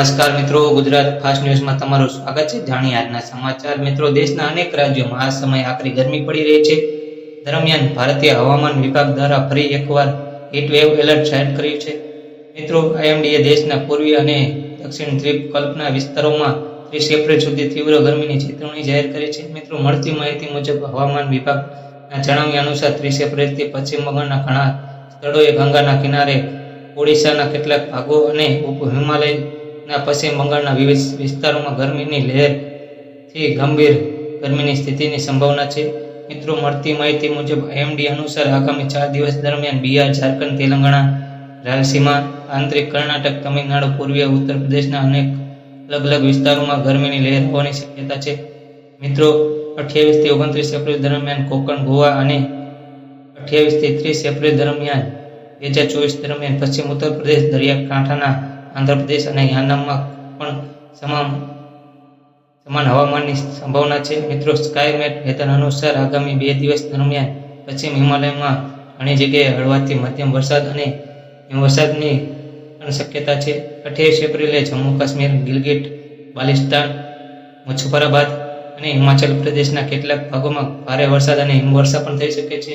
નમસ્કાર મિત્રો, ગુજરાત ફાસ્ટ ન્યૂઝમાં તમારું સ્વાગત છે. જાણીએ આજના સમાચાર. મિત્રો, દેશના અનેક રાજ્યોમાં આ સમયે આકરી ગરમી પડી રહી છે. દરમિયાન ભારતીય હવામાન વિભાગ દ્વારા ફરી એકવાર હીટવેવ એલર્ટ જાહેર કર્યું છે. મિત્રો આઈએમડીએ દેશના પૂર્વીય અને દક્ષિણ દ્વીપકલ્પના વિસ્તારોમાં ત્રીસ એપ્રિલ સુધી તીવ્ર ગરમીની ચેતવણી જાહેર કરી છે. મિત્રો, મળતી માહિતી મુજબ હવામાન વિભાગના જણાવ્યા અનુસાર ત્રીસ એપ્રિલથી પશ્ચિમ બંગાળના ઘણા સ્થળોએ ગંગાના કિનારે ઓડિશાના કેટલાક ભાગો અને ઉપ હિમાલયના પશ્ચિમ બંગાળના વિવિધ વિસ્તારોમાં ગરમીની લહેરથી ગંભીર ગરમીની સ્થિતિની સંભાવના છે. મિત્રો, મળતી માહિતી મુજબ એમડી અનુસાર આગામી ચાર દિવસ દરમિયાન બિહાર, ઝારખંડ, તેલંગાણા, રાયલસીમા, આંતરિક કર્ણાટક, તમિલનાડુ, પૂર્વીય ઉત્તર પ્રદેશના અનેક અલગ અલગ વિસ્તારોમાં ગરમીની લહેર હોવાની શક્યતા છે. મિત્રો, અઠ્યાવીસથી ઓગણત્રીસ એપ્રિલ દરમિયાન કોકણ, ગોવા અને અઠ્યાવીસથી ત્રીસ એપ્રિલ દરમિયાન બે હજાર ચોવીસ દરમિયાન પશ્ચિમ ઉત્તર પ્રદેશ, દરિયાકાંઠાના આંધ્રપ્રદેશ અને યાનામમાં પણ તમામ સમાન હવામાનની સંભાવના છે. મિત્રો સ્કાયમેટ વેધર અનુસાર આગામી બે દિવસ દરમિયાન પશ્ચિમ હિમાલયમાં ઘણી જગ્યાએ હળવાથી મધ્યમ વરસાદ અને હિમવરસાદની પણ શક્યતા છે. અઠ્યાવીસ એપ્રિલે જમ્મુ કાશ્મીર, ગિલગિટ, બાલિસ્તાન, મુઝફ્ફરાબાદ અને હિમાચલ પ્રદેશના કેટલાક ભાગોમાં ભારે વરસાદ અને હિમવર્ષા પણ થઈ શકે છે.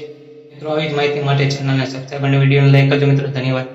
મિત્રો, આવી જ માહિતી માટે ચેનલને સબસ્ક્રાઈબ અને વિડીયોને લાઈક કરજો. મિત્રો, ધન્યવાદ.